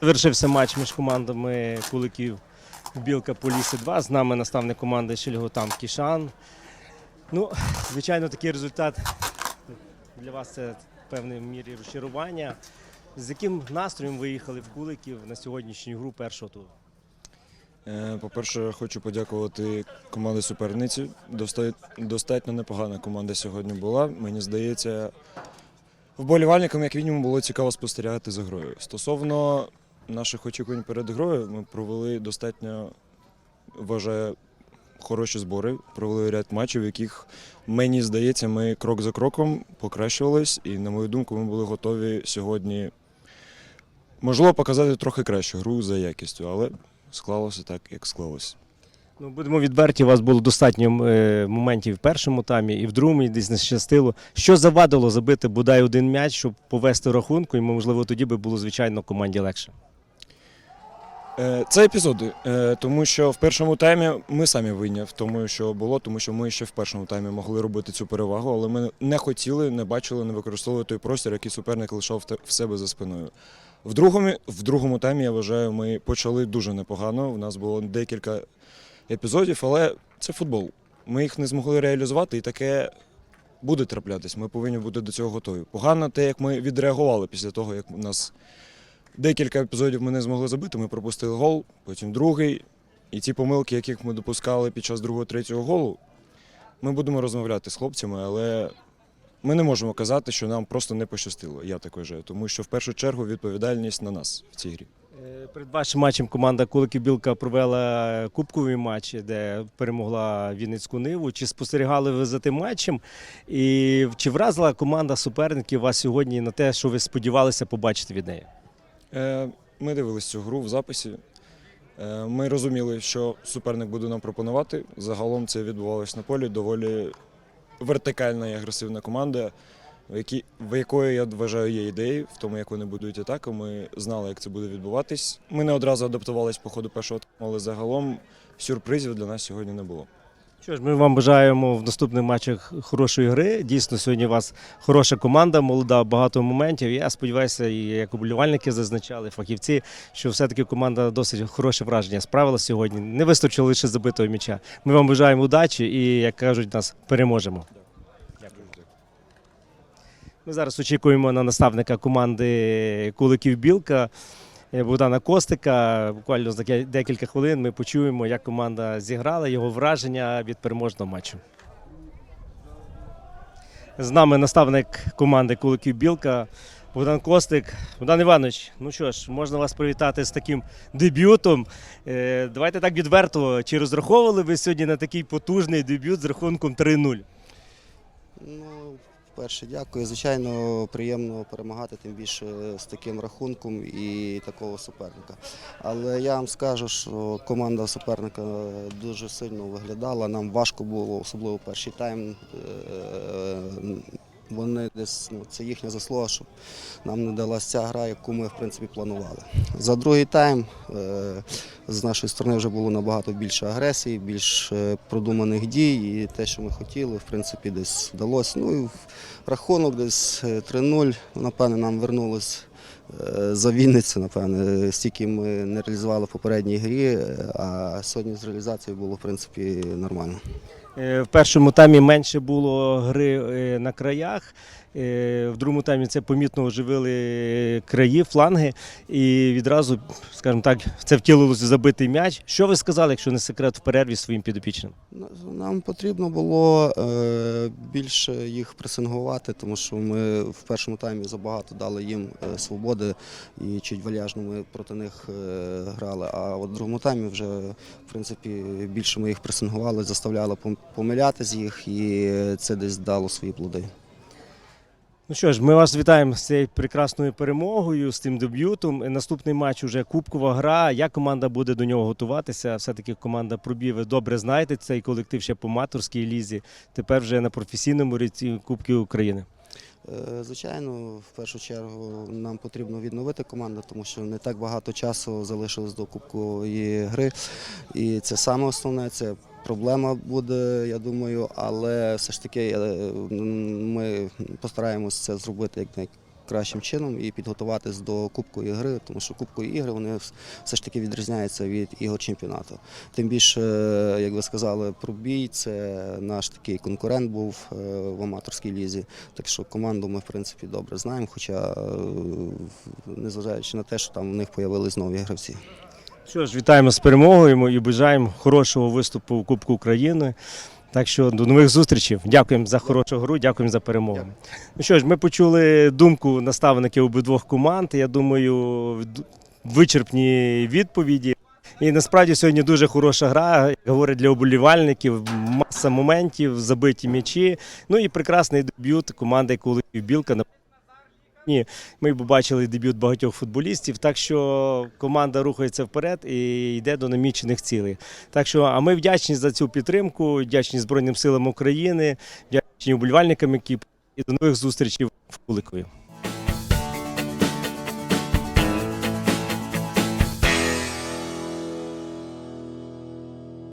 Завершився матч між командами Куликів Білка Поліси 2. З нами наставник команди Шельготам Кішан. Ну, звичайно, такий результат для вас це в певній мірі розчарування. З яким настроєм ви їхали в Куликів на сьогоднішню гру першого туру? Е, По-перше, хочу подякувати команді суперниці. Достатньо непогана команда сьогодні була. Мені здається, вболівальникам, як мінімум, було цікаво спостерігати за грою. Стосовно наших очікувань перед грою, ми провели достатньо, вважаю, хороші збори, провели ряд матчів, в яких, мені здається, ми крок за кроком покращувались, і, на мою думку, ми були готові сьогодні, можливо, показати трохи кращу гру за якістю, але склалося так, як склалося. Ну, будемо відверті, у вас було достатньо е, моментів в першому таймі і в другому і десь не щастило. Що завадило забити бодай один м'яч, щоб повести рахунку, і можливо тоді би було звичайно команді легше. Е, Це епізоди, е, тому що в першому таймі ми самі винні в тому, що було, тому що ми ще в першому таймі могли робити цю перевагу, але ми не хотіли, не бачили, не використовували той простір, який суперник лишав в себе за спиною. В другому, в другому таймі, я вважаю, ми почали дуже непогано. У нас було декілька епізодів, але це футбол. Ми їх не змогли реалізувати, і таке буде траплятись. Ми повинні бути до цього готові. Погано те, як ми відреагували після того, як у нас Декілька епізодів ми не змогли забити, ми пропустили гол, потім другий. І ті помилки, яких ми допускали під час другого третього голу, ми будемо розмовляти з хлопцями, але ми не можемо казати, що нам просто не пощастило. Я так вважаю, тому що в першу чергу відповідальність на нас в цій грі. Е, Перед вашим матчем команда Куликів Білка провела кубковий матч, де перемогла Вінницьку Ниву. Чи спостерігали ви за тим матчем? І чи вразила команда суперників вас сьогодні на те, що ви сподівалися побачити від неї? Е, Ми дивилися цю гру в записі. Е, Ми розуміли, що суперник буде нам пропонувати. Загалом це відбувалося на полі. Доволі вертикальна і агресивна команда, в, якої я вважаю є ідеї в тому, як вони будують атаку. Ми знали, як це буде відбуватись. Ми не одразу адаптувалися по ходу першого але загалом сюрпризів для нас сьогодні не було. Що ж, ми вам бажаємо в наступних матчах хорошої гри. Дійсно, сьогодні у вас хороша команда, молода, багато моментів. Я сподіваюся, і як оболівальники зазначали, фахівці, що все-таки команда досить хороше враження справила сьогодні. Не вистачило лише забитого м'яча. Ми вам бажаємо удачі і, як кажуть, нас переможемо. Ми зараз очікуємо на наставника команди Куликів Білка Богдана Костика. Буквально за декілька хвилин ми почуємо, як команда зіграла, його враження від переможного матчу. З нами наставник команди Куликів Білка Богдан Костик. Богдан Іванович, ну що ж, можна вас привітати з таким дебютом. Е, Давайте так відверто. Чи розраховували ви сьогодні на такий потужний дебют з рахунком 3-0? Ну, перше, дякую. Звичайно, приємно перемагати, тим більше з таким рахунком і такого суперника. Але я вам скажу, що команда суперника дуже сильно виглядала. Нам важко було, особливо перший тайм. Е, Вони десь ну, це їхня заслуга, щоб нам не далася ця гра, яку ми в принципі планували. За другий тайм е, з нашої сторони вже було набагато більше агресії, більш е, продуманих дій, і те, що ми хотіли, в принципі, десь вдалося. Ну і в рахунок десь е, 3-0, напевне, нам вернулось. е, За Вінницю, напевне, стільки ми не реалізували в попередній грі, е, а сьогодні з реалізацією було в принципі нормально. Е, В першому таймі менше було гри е, на краях. Е, В другому таймі це помітно оживили краї, фланги, і відразу, скажімо так, це втілилося забитий м'яч. Що ви сказали, якщо не секрет, в перерві своїм підопічним? Нам потрібно було е, більше їх пресингувати, тому що ми в першому таймі забагато дали їм е, свободи і чуть вальяжно ми проти них грали. А от в другому таймі вже в принципі більше ми їх пресингували, заставляли пом- помилятись їх, і це десь дало свої плоди. Ну що ж, ми вас вітаємо з цією прекрасною перемогою, з цим дебютом. Наступний матч уже кубкова гра. Як команда буде до нього готуватися? Все-таки команда пробів. Ви добре знаєте цей колектив ще по маторській лізі. Тепер вже на професійному рівні Кубки України. Е, Звичайно, в першу чергу нам потрібно відновити команду, тому що не так багато часу залишилось до кубкової гри. І це саме основне, це проблема буде, я думаю, але все ж таки е, ми постараємось це зробити як кращим чином і підготуватись до Кубкової гри, тому що Кубкові ігри вони все ж таки відрізняються від ігор чемпіонату. Тим більше, е, як ви сказали, пробій це наш такий конкурент був е, в аматорській лізі. Так що команду ми в принципі добре знаємо, хоча незважаючи на те, що там у них з'явились нові гравці. Що ж, вітаємо з перемогою і бажаємо хорошого виступу у Кубку України. Так що до нових зустрічей. Дякуємо за хорошу гру, дякуємо за перемогу. Дякую. Ну що ж, ми почули думку наставників обидвох команд. Я думаю, вичерпні відповіді. І насправді сьогодні дуже хороша гра, як говорять для оболівальників, маса моментів, забиті м'ячі. Ну і прекрасний дебют команди Куликів Білка. Ні, ми побачили дебют багатьох футболістів, так що команда рухається вперед і йде до намічених цілей. Так що, а ми вдячні за цю підтримку, вдячні Збройним силам України, вдячні уболівальникам, які і до нових зустрічей в Куликові.